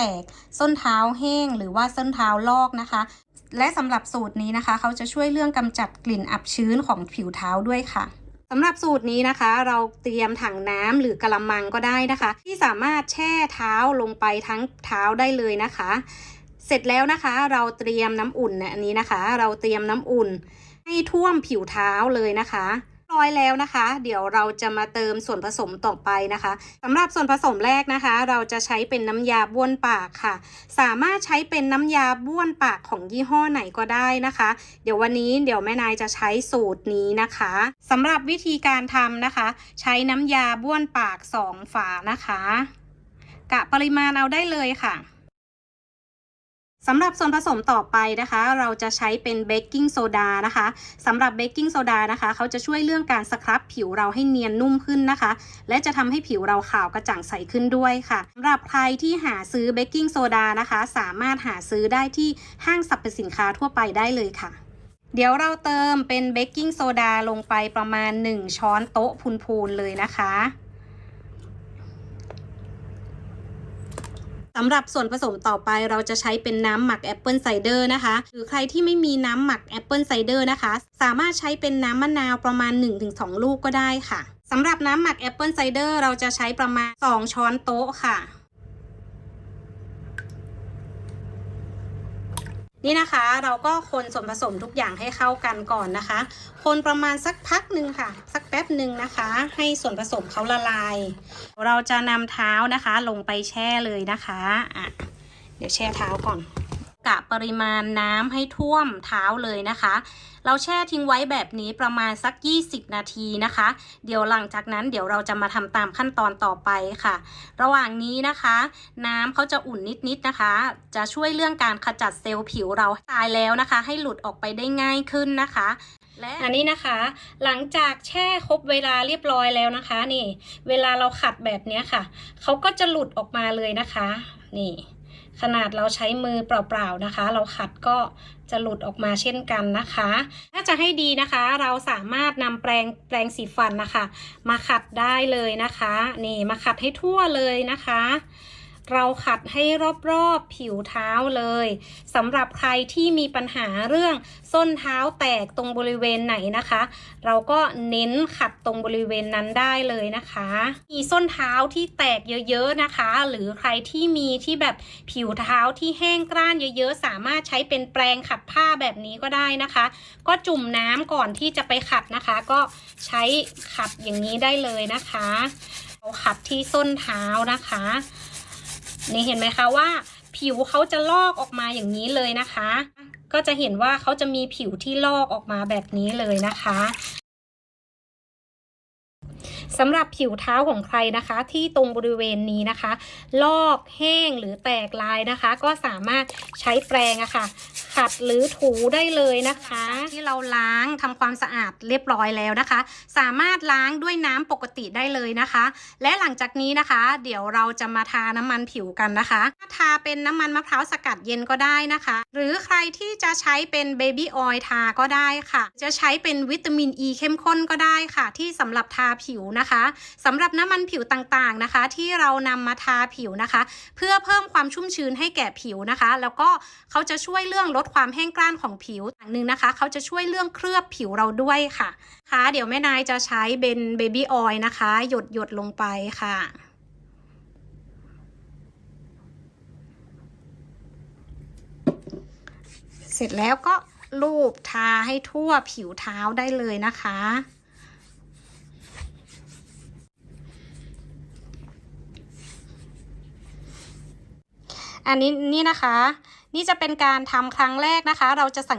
ตก ส้นเท้าแห้ง หรือว่าส้นเท้าลอกนะคะ และสำหรับสูตรนี้นะคะ เขาจะช่วยเรื่องกำจัดกลิ่นอับชื้นของผิวเท้าด้วยค่ะสำหรับสูตรนี้นะคะ เราเตรียมถังน้ำหรือกระมังก็ได้นะคะ ที่สามารถแช่เท้าลงไปทั้งเท้าได้เลยนะคะ เสร็จแล้วนะคะเราเตรียมน้ำอุ่นเนี่ยอันนี้นะคะ เราเตรียมน้ำอุ่นให้ท่วมผิวเท้าเลยนะคะ ร้อยแล้วนะคะ เดี๋ยวเราจะมาเติมส่วนผสมต่อไปนะคะสำหรับส่วนผสมแรกนะคะ เราจะใช้เป็นน้ำยาบ้วนปากค่ะ สามารถใช้เป็นน้ำยาบ้วนปากของยี่ห้อไหนก็ได้นะคะ เดี๋ยววันนี้เดี๋ยวแม่นายจะใช้สูตรนี้นะคะสำหรับวิธีการทำนะคะ ใช้น้ำยาบ้วนปากสองฝานะคะกะปริมาณเอาได้เลยค่ะ สำหรับส่วนผสมต่อไปนะคะ เราจะใช้เป็นเบกกิ้งโซดานะคะสำหรับเบกกิ้งโซดานะคะ เขาจะช่วยเรื่องการสครับผิวเราให้เนียนนุ่มขึ้นนะคะ และจะทำให้ผิวเราขาวกระจ่างใสขึ้นด้วยค่ะสำหรับใครที่หาซื้อเบกกิ้งโซดานะคะ สามารถหาซื้อได้ที่ห้างสรรพสินค้าทั่วไปได้เลยค่ะ เดี๋ยวเราเติมเป็นเบกกิ้งโซดาลงไปประมาณ 1 ช้อนโต๊ะพูนๆเลยนะคะ สำหรับส่วนผสมต่อไปเราจะใช้เป็นน้ำหมักแอปเปิลไซเดอร์นะคะ หรือใครที่ไม่มีน้ำหมักแอปเปิลไซเดอร์นะคะ สามารถใช้เป็นน้ำมะนาวประมาณ 1-2 ลูกก็ได้ค่ะสำหรับน้ำหมักแอปเปิลไซเดอร์เราจะใช้ประมาณ 2 ช้อนโต๊ะค่ะ นี่นะคะเราก็คนส่วนผสมทุกอย่างให้เข้ากันก่อนนะคะ คนประมาณสักพักหนึ่งค่ะ สักแป๊บหนึ่งนะคะ ให้ส่วนผสมเขาละลาย เราจะนำเท้านะคะลงไปแช่เลยนะคะอะเดี๋ยวแช่เท้าก่อน กะปริมาณน้ำให้ท่วมเท้าเลยนะคะ เราแช่ทิ้งไว้แบบนี้ประมาณสัก 20 นาทีนะคะ เดี๋ยวหลังจากนั้นเดี๋ยวเราจะมาทำตามขั้นตอนต่อไปค่ะ ระหว่างนี้นะคะ น้ำเขาจะอุ่นนิดๆนะคะ จะช่วยเรื่องการขจัดเซลล์ผิวเราตายแล้วนะคะ ให้หลุดออกไปได้ง่ายขึ้นนะคะและอันนี้นะคะ หลังจากแช่ครบเวลาเรียบร้อยแล้วนะคะ นี่ เวลาเราขัดแบบนี้ค่ะ เขาก็จะหลุดออกมาเลยนะคะ นี่ ขนาดเราใช้มือเปล่าๆนะคะ เราขัดก็จะหลุดออกมาเช่นกันนะคะ ถ้าจะให้ดีนะคะ เราสามารถนำแปรงแปรงสีฟันนะคะ มาขัดได้เลยนะคะ นี่มาขัดให้ทั่วเลยนะคะ เราขัดให้รอบๆผิวเท้าเลยสำหรับใครที่มีปัญหาเรื่องส้นเท้าแตกตรงบริเวณไหนนะคะ เราก็เน้นขัดตรงบริเวณนั้นได้เลยนะคะ มีส้นเท้าที่แตกเยอะๆนะคะ หรือใครที่มีที่แบบผิวเท้าที่แห้งกร้านเยอะๆ สามารถใช้เป็นแปรงขัดผ้าแบบนี้ก็ได้นะคะ ก็จุ่มน้ำก่อนที่จะไปขัดนะคะ ก็ใช้ขัดอย่างนี้ได้เลยนะคะเราขัดที่ส้นเท้านะคะ นี่เห็นไหมคะว่า ผิวเขาจะลอกออกมาอย่างนี้เลยนะคะ ก็จะเห็นว่าเขาจะมีผิวที่ลอกออกมาแบบนี้เลยนะคะสำหรับผิวเท้าของใครนะคะ ที่ตรงบริเวณนี้นะคะ ลอกแห้งหรือแตกลายนะคะ ก็สามารถใช้แปรงอะค่ะ ขัดหรือถูได้เลยนะคะ ที่เราล้างทำความสะอาดเรียบร้อยแล้วนะคะ สามารถล้างด้วยน้ำปกติได้เลยนะคะ และหลังจากนี้นะคะ เดี๋ยวเราจะมาทาน้ำมันผิวกันนะคะทาเป็นน้ำมันมะพร้าวสกัดเย็นก็ได้นะคะ หรือใครที่จะใช้เป็นเบบี้ออยล์ทาก็ได้ค่ะ จะใช้เป็นวิตามินอ e ีเข้มข้นก็ได้ค่ะ ที่สำหรับทาผิวนะคะสำหรับน้ำมันผิวต่างๆนะคะ ที่เรานำมาทาผิวนะคะ เพื่อเพิ่มความชุ่มชื้นให้แก่ผิวนะคะ แล้วก็เขาจะช่วยเรื่องลดดความแห้งกร้านของผิวอย่างหนึ่งนะคะ เขาจะช่วยเรื่องเคลือบผิวเราด้วยค่ะค่ะเดี๋ยวแม่นายจะใช้เป็นเบบี้ออยล์นะคะ หยดหยดๆลงไปค่ะเสร็จแล้วก็ลูบทาให้ทั่วผิวเท้าได้เลยนะคะ อันนี้นี่นะคะ นี่จะเป็นการทำครั้งแรกนะคะ เราจะสัง